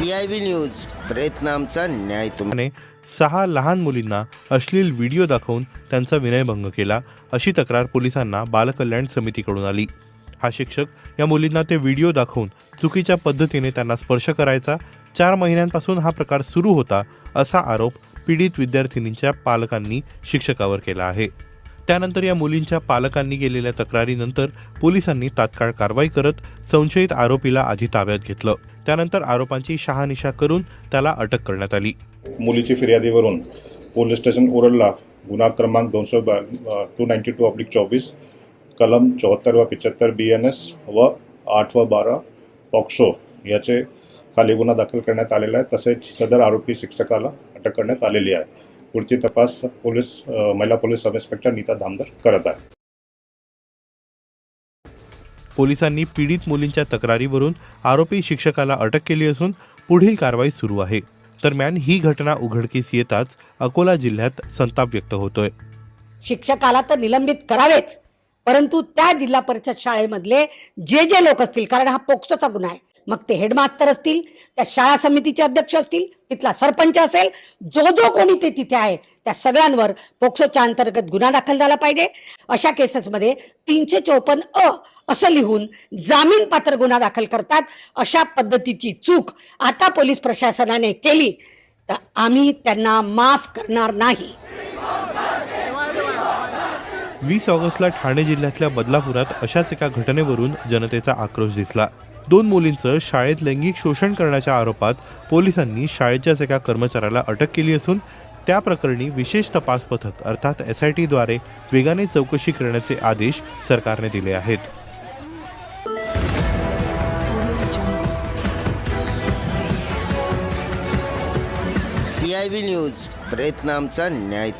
CIB I V news प्रयत्न आमचा न्याय तुम सहा लहान मुलींना अश्लील व्हिडिओ दाखवून त्यांचा विनयभंग केला अशी तक्रार पोलिसांना बालकल्याण समितीकडून आली. हा शिक्षक या मुलींना ते व्हिडिओ दाखवून चुकीच्या पद्धतीने त्यांना स्पर्श करायचा चार महिन्यांपासून हा प्रकार सुरू होता असा आरोप पीडित विद्यार्थिनींच्या पालकांनी शिक्षकावर केला आहे. त्यानंतर या मुलींच्या पालकांनी केलेल्या तक्रारीनंतर पोलिसांनी तात्काळ कारवाई करत संशयित आरोपीला आधी ताब्यात घेतलं. त्यानंतर आरोपांची शहानिशा करून त्याला अटक करण्यात आली. मुलीची फिर्यादीवरून पोलीस स्टेशन ओरडला. गुन्हा क्रमांक दोनशे टू नाईन्टी टू अब्लिक चोवीस कलम चौहत्तर व पिच्याहत्तर बी एन एस व आठ व बारा पॉक्सो याचे खाली गुन्हा दाखल करण्यात आलेला आहे. तसेच सदर आरोपी शिक्षकाला अटक करण्यात आलेली आहे. पुढची तपास पोलीस महिला police sub inspector Nita Dhamdar करत आहे. पोलिसांनी पीडित मुलींच्या तक्रारीवरून आरोपी शिक्षकाला अटक केली असून पुढील कारवाई सुरू आहे. दरम्यान ही घटना उघडकीस येताच अकोला जिल्ह्यात संताप व्यक्त होतोय. शिक्षकाला तर निलंबित करावेच. परंतु त्या जिल्हा परिषद शाळेमधले जे जे लोक असतील कारण हा पोक्सोचा गुन्हा आहे मग ते हेडमास्तर असतील त्या शाळा समितीचे अध्यक्ष असतील तिथला सरपंच असेल जो जो कोणी ते तिथे आहे त्या सगळ्यांवर पोक्सोच्या अंतर्गत गुन्हा दाखल झाला पाहिजे. अशा केसेसमध्ये तीनशे चौपन्न अ असं लिहून जामीन पात्र गुन्हा दाखल करतात अशा पद्धतीची चूक आता पोलीस प्रशासनाने केली तर आम्ही त्यांना माफ करणार नाही. वीस ऑगस्टला ठाणे जिल्ह्यातल्या बदलापुरात अशाच एका घटनेवरून जनतेचा आक्रोश दिसला. दोन मुलींचं शाळेत लैंगिक शोषण करण्याच्या आरोपात पोलिसांनी शाळेच्याच एका कर्मचाऱ्याला अटक केली असून त्या प्रकरणी विशेष तपास पथक अर्थात एस आय टीद्वारे वेगाने चौकशी करण्याचे आदेश सरकारने दिले आहेत. सी आय व्ही न्यूज प्रयत्न आमचा न्याय